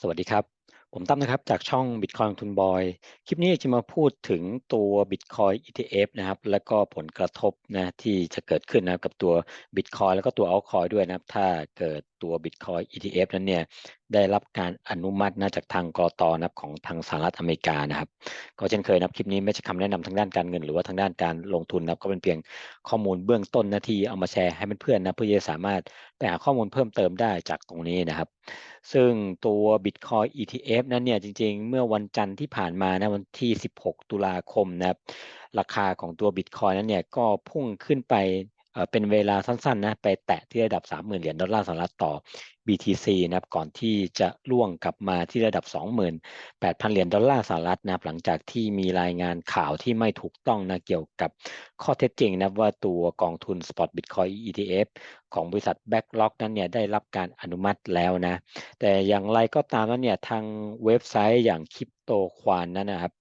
สวัสดีครับ ผมตั้มนะครับจากช่อง Bitcoin ทุนบอย คลิปนี้จะมาพูดถึงตัว Bitcoin ETF นะครับ แล้วก็ผลกระทบนะที่จะเกิดขึ้นนะกับตัว Bitcoin แล้วก็ตัว Altcoin ด้วยนะครับ ถ้าเกิด ตัว Bitcoin ETF นั้นเนี่ยได้รับการอนุมัตินะจากทางกรตนะครับของทางสหรัฐอเมริกานะครับ ก็เช่นเคยนะครับคลิปนี้ไม่ใช่คำแนะนำทางด้านการเงิน หรือว่าทางด้านการลงทุนนะครับก็เป็นเพียงข้อมูลเบื้องต้นนะที่เอามาแชร์ให้เพื่อนๆนะเพื่อจะสามารถไปหาข้อมูลเพิ่มเติมได้จากตรงนี้นะครับ ซึ่งตัว Bitcoin ETF นั้นเนี่ยจริงๆ เมื่อวันจันทร์ที่ผ่านมานะวันที่ 16 ตุลาคมนะครับราคาของตัว Bitcoin นั้นเนี่ยก็พุ่งขึ้นไป เป็นเวลาสั้นๆนะไปแตะที่ระดับ 30,000 เหรียญดอลลาร์สหรัฐต่อ BTC นะครับก่อนที่จะล่วงกลับมาที่ระดับ 28,000 เหรียญดอลลาร์สหรัฐนะครับหลังจากที่มีรายงานข่าวที่ไม่ถูกต้องนะเกี่ยวกับข้อเท็จจริงนะว่าตัวกองทุน Spot Bitcoin ETF ของบริษัท Backlog นั้นเนี่ยได้รับการอนุมัติแล้วนะ แต่อย่างไรก็ตามนั้นเนี่ยทางเว็บไซต์อย่างคริปโตควานนั้นนะครับ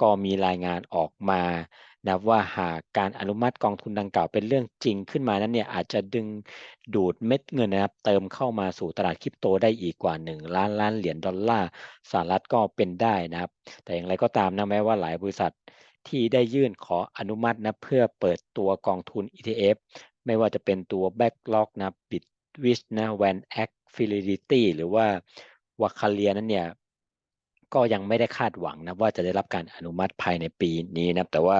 ก็มีรายงานออกมา นะว่าหากการอนุมัติกองทุนดังกล่าวเป็นเรื่องจริงขึ้นมานั้นเนี่ยอาจจะดึงดูดเม็ดเงินนะครับเติมเข้ามาสู่ตลาดคริปโตได้อีกกว่า 1 ล้านล้านเหรียญดอลลาร์สหรัฐก็เป็นได้นะครับ แต่อย่างไรก็ตามนะแม้ว่าหลายบริษัทที่ได้ยื่นขออนุมัตินะเพื่อเปิดตัวกองทุน ETF ไม่ว่าจะเป็นตัว Backlog นะ Bitwist นะ Van Eck Fidelity หรือว่าวาคาเลียนั้นเนี่ย ก็ยังไม่ได้คาดหวังนะว่าจะได้รับการอนุมัติภายในปีนี้นะแต่ว่า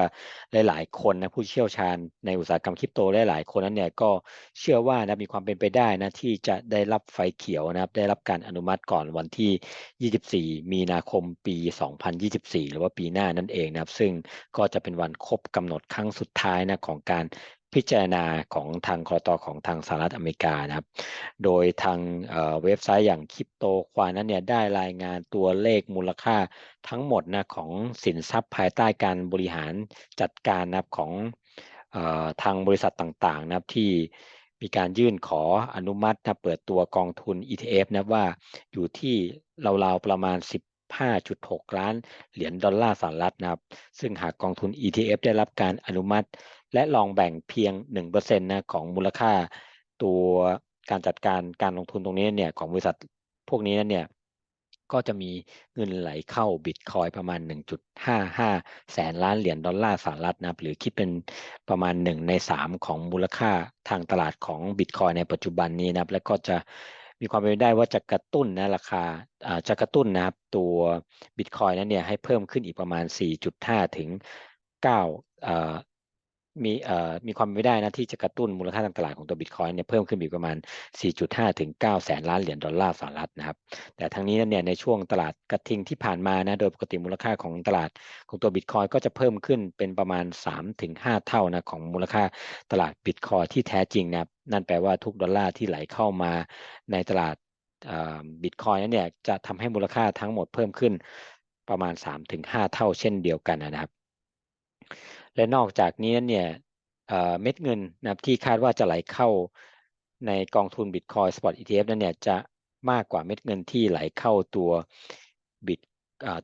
หลาย ๆ คนนะผู้เชี่ยวชาญในอุตสาหกรรมคริปโตหลายๆคนนั้นเนี่ยก็เชื่อว่านะมีความเป็นไปได้นะที่จะได้รับไฟเขียวนะครับได้รับการอนุมัติก่อนวันที่ 24 มีนาคมปี 2024 หรือว่าปีหน้านั่นเองนะครับซึ่งก็จะเป็นวันครบกำหนดครั้งสุดท้ายนะของการ พิจารณาของทางคอตของทางสหรัฐอเมริกานะครับ โดยทางเว็บไซต์อย่างคริปโตควานั้นเนี่ยได้รายงานตัวเลขมูลค่าทั้งหมดนะของสินทรัพย์ภายใต้การบริหารจัดการนะครับของทางบริษัทต่างๆนะครับที่มีการยื่นขออนุมัตินะเปิดตัวกองทุน ETF นะว่าอยู่ที่ราวๆประมาณ 15.6 ล้านเหรียญดอลลาร์สหรัฐนะครับ ซึ่งหากกองทุน ETF ได้รับการอนุมัติ และลองแบ่งเพียง1%นะของมูลค่าตัวการจัดการการลงทุนตรงนี้เนี่ยของบริษัทพวกนี้เนี่ยก็จะมีเงินไหลเข้าบิตคอยประมาณ 1.55 แสนล้านเหรียญดอลลาร์สหรัฐนะหรือคิดเป็นประมาณ 1 ใน 3 ของมูลค่าทางตลาดของบิตคอยในปัจจุบันนี้นะแล้วก็จะมีความเป็นไปได้ว่าจะกระตุ้นนะราคาจะกระตุ้นนะครับตัวบิตคอยนั้นเนี่ยให้เพิ่มขึ้นอีกประมาณ 4.5 ถึง 9 มีเอ่อมีความไม่ได้นะที่จะกระตุ้นมูลค่าทางตลาดของตัวบิตคอยเนี่ยเพิ่มขึ้นอีกประมาณ 4.5 ถึง 9 แสนล้านเหรียญดอลลาร์สหรัฐนะครับ แต่ทั้งนี้เนี่ยในช่วงตลาดกระทิงที่ผ่านมานะโดยปกติมูลค่าของตลาดของตัวบิตคอยก็จะเพิ่มขึ้นเป็นประมาณ 3 ถึง 5 เท่านะของมูลค่าตลาดบิตคอยที่แท้จริงนะนั่นแปลว่าทุกดอลลาร์ที่ไหลเข้ามาในตลาดบิตคอยนั้นเนี่ยจะทำให้มูลค่าทั้งหมดเพิ่มขึ้นประมาณ 3-5 เท่าเช่นเดียวกันนะครับ และนอกจากนี้เนี่ยเม็ดเงินนะครับที่คาดว่าจะไหลเข้าในกองทุน Bitcoin Spot ETF นั้นเนี่ยจะมากกว่าเม็ดเงินที่ไหลเข้าตัวบิต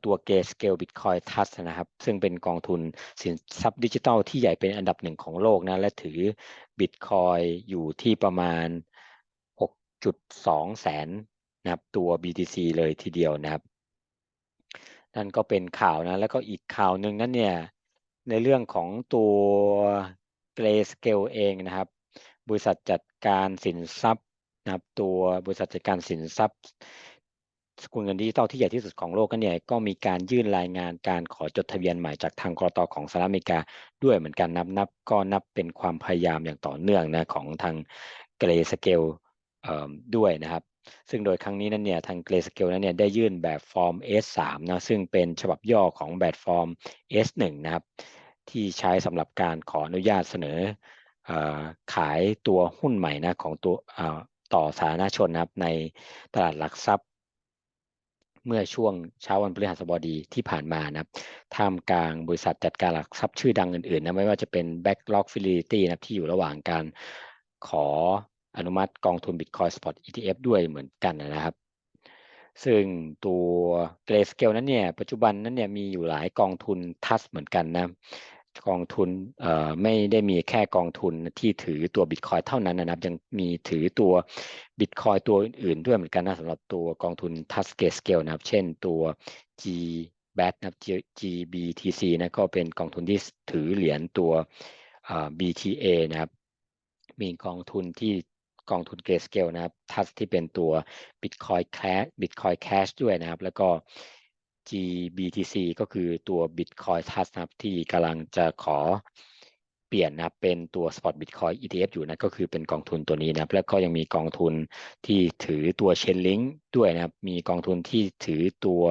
ตัวเกสเกลบิตคอยทัสนะครับ ซึ่งเป็นกองทุนสินทรัพย์ดิจิทัลที่ใหญ่เป็นอันดับหนึ่งของโลกนะและถือบิตคอยอยู่ที่ประมาณ 6.2 แสนนะครับตัว BTC เลยทีเดียวนะครับ นั่นก็เป็นข่าวนะ แล้วก็อีกข่าวหนึ่งนั้นเนี่ย ในเรื่องของตัวเกรสเกลเองนะครับ บริษัทจัดการสินทรัพย์นะครับตัวบริษัทจัดการสินทรัพย์ สกุลเงินดิจิตอลที่ใหญ่ที่สุดของโลกกันเนี่ยก็มีการยื่นรายงานการขอจดทะเบียนใหม่จากทางกรตของสหรัฐอเมริกาด้วยเหมือนกันนับนับก็นับเป็นความพยายามอย่างต่อเนื่องนะของทางเกรสเกลด้วยนะครับ ซึ่งโดยครั้งนี้นั้นเนี่ยทางเกรสเกลนั้นเนี่ยได้ยื่นแบบฟอร์ม S3 นะซึ่งเป็นฉบับย่อของแบบฟอร์ม S1 นะครับที่ใช้สำหรับการขออนุญาตเสนอขายตัวหุ้นใหม่นะของตัวต่อสาธารณชนนะครับในตลาดหลักทรัพย์ เมื่อช่วงเช้าวันพฤหัสบดีที่ผ่านมานะครับท่ามกลางบริษัทจัดการหลักทรัพย์ชื่อดังอื่นๆนะไม่ว่าจะเป็น Backlog Fidelity นะที่อยู่ระหว่างการขอ อนุมัติกองทุน Bitcoin Spot ETF ด้วยเหมือนกันนะครับ ซึ่งตัวเกรสเกลนั้นเนี่ยปัจจุบันนั้นเนี่ยมีอยู่หลายกองทุนทัสเหมือนกันนะกองทุนเอ่อไม่ได้มีแค่กองทุนที่ถือตัวบิตคอยเท่านั้นนะครับ ยังมีถือตัวบิตคอยตัวอื่นๆด้วยเหมือนกันนะสำหรับตัวกองทุนทัสเกสเกลนะครับ เช่นตัว G BAT นะครับ GBTC นะก็เป็นกองทุนที่ถือเหรียญตัว BTA นะครับ มีกองทุนที่ กองทุนเกรสเกลนะครับทัสที่เป็นตัว Bitcoin Cash Bitcoin Cash ด้วยนะครับ แล้วก็ GBTC ก็คือตัว Bitcoin Trust นะครับที่กำลังจะขอเปลี่ยนนะครับเป็นตัว Spot Bitcoin ETF อยู่นะก็คือเป็นกองทุนตัวนี้นะครับ แล้วก็ยังมีกองทุนที่ถือตัว Chainlink ด้วยนะครับ มีกองทุนที่ถือตัว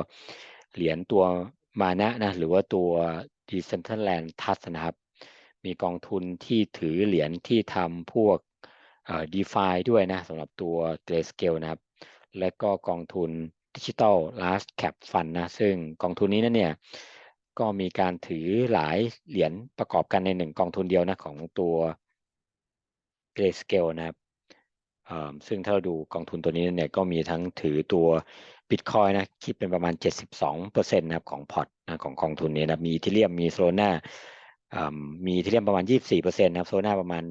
เหรียญตัวมานะนะหรือว่าตัว Decentraland Trust นะครับ มีกองทุนที่ถือเหรียญที่ทำพวก DeFi ด้วยนะสำหรับตัว Grayscale นะครับ และก็กองทุน Digital Large Cap Fund นะ ซึ่งกองทุนนี้นะเนี่ยก็มีการถือหลายเหรียญประกอบกันในหนึ่งกองทุนเดียวนะของตัว Grayscale นะครับซึ่งถ้าเราดูกองทุนตัวนี้เนี่ยก็มีทั้งถือตัว Bitcoin นะคิดเป็นประมาณ 72%นะครับของพอร์ตนะของกองทุนนี้นะมีทีเรียมมีโซลาร่า มีทีเรียมประมาณ 24%นะครับโซน่าประมาณ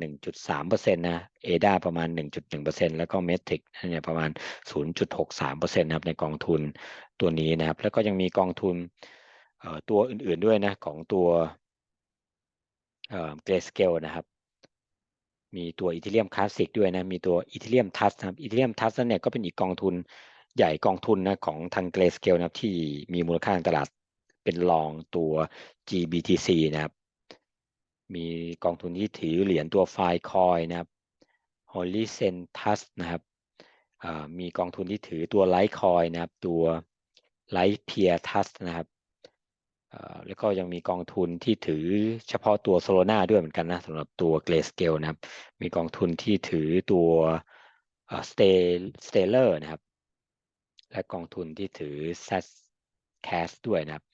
1.3%นะเอดาประมาณ 1.1%แล้วก็เมทริกเนี่ยประมาณ 0.63%นะครับในกองทุนตัวนี้นะครับ แล้วก็ยังมีกองทุนตัวอื่นๆด้วยนะของตัวเกรสเกลนะครับ มีตัวอีเทเรียมคลาสสิกด้วยนะ มีตัวอีเทเรียมทัสนะครับอีเทเรียมทัสเนี่ยก็เป็นอีกกองทุนใหญ่กองทุนนะของทางเกรสเกลนะครับที่มีมูลค่าทางตลาดเป็นรองตัว GBTC นะครับ มีกองทุนที่ถือเหรียญตัวไฟคอยนะครับ Holy Centus นะครับมีกองทุนที่ถือตัวไลท์คอยนะครับ ตัวไลท์เพียทัสนะครับแล้วก็ยังมีกองทุนที่ถือเฉพาะตัวโซโลนาด้วยเหมือนกันนะสำหรับตัวเกรสเกลนะครับ มีกองทุนที่ถือตัวสเตสเตเลอร์นะครับ และกองทุนที่ถือ s a s c a s ด้วยนะครับ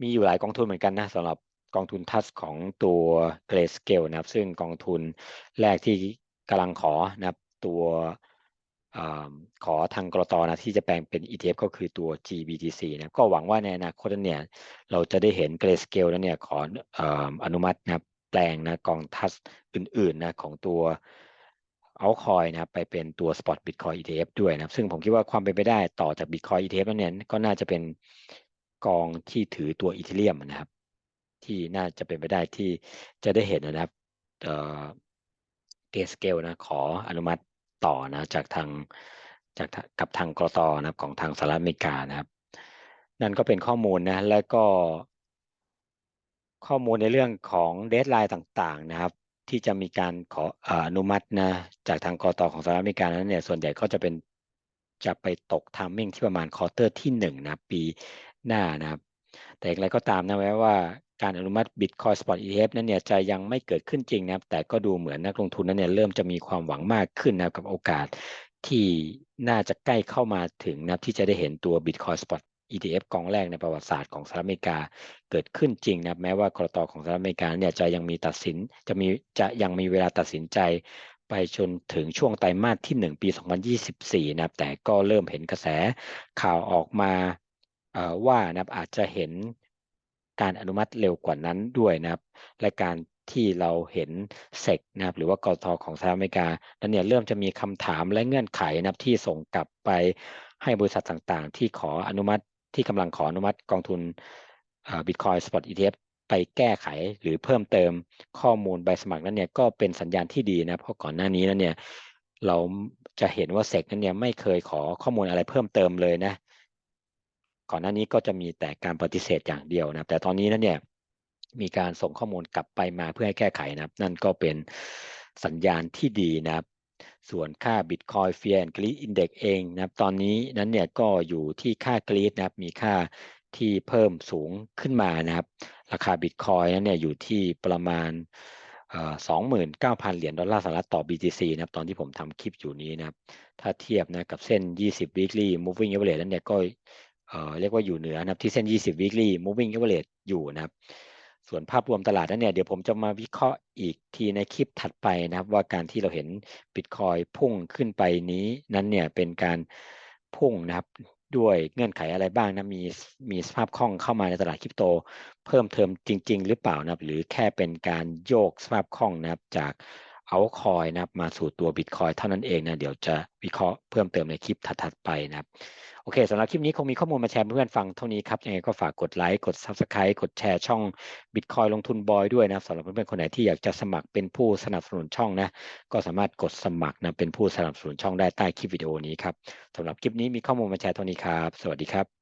มีอยู่หลายกองทุนเหมือนกันนะสำหรับ กองทุนทัสของตัวเกรสเกลนะครับ ซึ่งกองทุนแรกที่กำลังขอนะครับตัวอขอทางกรตนะที่จะแปลงเป็น ETF ก็คือตัว GBTC นะก็หวังว่าในอนาคตเนี่ยเราจะได้เห็นเกรสเกลนั้นเนี่ยขออนุมัตินะแปลงนะกองทัสอื่นๆนะของตัวเอาคอยนะครับไปเป็นตัว Spot Bitcoin ETF ด้วยนะครับ ซึ่งผมคิดว่าความเป็นไปได้ต่อจาก Bitcoin ETF นั้นเนี่ยก็น่าจะเป็นกองที่ถือตัวอีเทเรียมนะครับ ที่น่าจะเป็นไปได้ที่จะได้เห็นนะครับเกสเกลนะขออนุมัติต่อนะจากทางจากกับทางกรตนะครับของทางสหรัฐอเมริกานะครับ นั่นก็เป็นข้อมูลนะแล้วก็ ข้อมูลในเรื่องของเดทไลน์ต่าง ๆ นะครับ ที่จะมีการขออนุมัตินะจากทางกรตของสหรัฐอเมริกานั้นเนี่ยส่วนใหญ่ก็จะเป็นจะไปตกทามมิ่งที่ประมาณควอเตอร์ที่1นะปีหน้านะครับ แต่อย่างไรก็ตามนะแม้ว่าการอนุมัติ Bitcoin Spot ETF นั้นเนี่ยจะยังไม่เกิดขึ้นจริงนะครับ แต่ก็ดูเหมือนนักลงทุนนั้นเนี่ยเริ่มจะมีความหวังมากขึ้นนะกับโอกาสที่น่าจะใกล้เข้ามาถึงนะที่จะได้เห็นตัว Bitcoin Spot ETF กองแรกในประวัติศาสตร์ของสหรัฐอเมริกาเกิดขึ้นจริงนะแม้ว่ากรตของสหรัฐอเมริกาเนี่ยจะยังมีตัดสินจะมีจะยังมีเวลาตัดสินใจไปจนถึงช่วงไตรมาสที่ 1 ปี 2024 นะครับแต่ก็เริ่มเห็นกระแสข่าวออกมา ว่านะครับอาจจะเห็นการอนุมัติเร็วกว่านั้นด้วยนะครับ และการที่เราเห็นเซกนะครับหรือว่ากทของสหรัฐอเมริกานั้นเนี่ยเริ่มจะมีคำถามและเงื่อนไขนะครับที่ส่งกลับไปให้บริษัทต่างๆ ที่ขออนุมัติที่กำลังขออนุมัติกองทุนบิตคอยสปอตอีทีเอฟไปแก้ไขหรือเพิ่มเติมข้อมูลใบสมัครนั้นเนี่ยก็เป็นสัญญาณที่ดีนะเพราะก่อนหน้านี้นั้นเนี่ยเราจะเห็นว่าเซกนั้นเนี่ยไม่เคยขอข้อมูลอะไรเพิ่มเติมเลยนะ ก่อนหน้านี้ก็จะมีแต่การปฏิเสธอย่างเดียวนะแต่ตอนนี้นั้นเนี่ยมีการส่งข้อมูลกลับไปมาเพื่อให้แก้ไขนะครับ นั่นก็เป็นสัญญาณที่ดีนะครับ ส่วนค่า Bitcoin Fear and Greed Index เองนะครับ ตอนนี้นั้นเนี่ยก็อยู่ที่ค่ากรีดนะครับ มีค่าที่เพิ่มสูงขึ้นมานะครับ ราคา Bitcoin นั้นเนี่ยอยู่ที่ประมาณสองหมื่นเก้าพันเหรียญดอลลาร์สหรัฐต่อ BTC นะครับตอนที่ผมทำคลิปอยู่นี้นะครับ ถ้าเทียบนะกับเส้น 20 weekly moving average นั้นเนี่ยก็ เรียกว่าอยู่เหนือนะครับที่เส้น 20 weekly moving average อยู่นะครับ ส่วนภาพรวมตลาดนั้นเนี่ยเดี๋ยวผมจะมาวิเคราะห์อีกทีในคลิปถัดไปนะครับ ว่าการที่เราเห็นบิตคอยพุ่งขึ้นไปนี้นั้นเนี่ยเป็นการพุ่งนะครับด้วยเงื่อนไขอะไรบ้างนะมีมีสภาพคล่องเข้ามาในตลาดคริปโต เพิ่มเติมจริง ๆ หรือเปล่านะครับ หรือแค่เป็นการโยกสภาพคล่องนะครับจากเอาคอยนะครับมาสู่ตัวบิตคอยเท่านั้นเองนะเดี๋ยวจะวิเคราะห์เพิ่มเติมในคลิปถัดๆไปนะครับ โอเคสำหรับคลิปนี้คงมีข้อมูลมาแชร์เพื่อนๆฟังเท่านี้ครับยังไงก็ฝากกดไลค์กด Subscribe กดแชร์ช่อง Bitcoin ลงทุนบอยด้วยนะครับสำหรับเพื่อนๆคนไหนที่อยากจะสมัครเป็นผู้สนับสนุนช่องนะ ก็สามารถกดสมัครนะเป็นผู้สนับสนุนช่องได้ใต้คลิปวิดีโอนี้ครับสำหรับคลิปนี้มีข้อมูลมาแชร์เท่านี้ครับ สวัสดีครับ